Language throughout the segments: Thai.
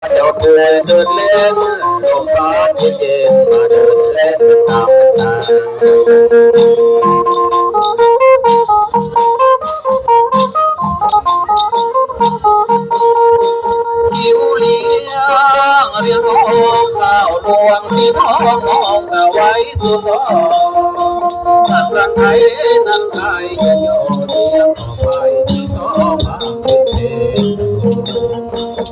เจ้าคุยเดินเล่นลมฟ้าที่เย็นมาเดินเล่นตามทางผิวเลี้ยงเรียงโองข้าวดวงสีทองมองสไว้สุดทองสักรันไทยนั้นไทยจะโยเ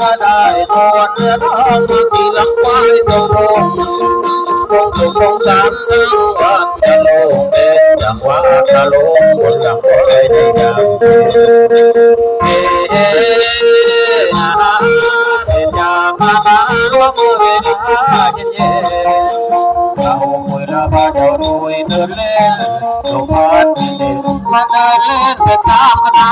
ก็ได้ตอนเนื้อทองมากี่ลำควายตรงลงคงสุขคงสามทั้งวันจะโลงเป็นจังหวะกะโลงบนจังหวะได้ยังเอ๊ะนาเป็นยามาบาลวมือเวลาเย็นเย็นเราคุยละบาเจ้าคุยเดินเล่นลมพัดเย็นเย็นมาเดินเล่นไปตามคณะ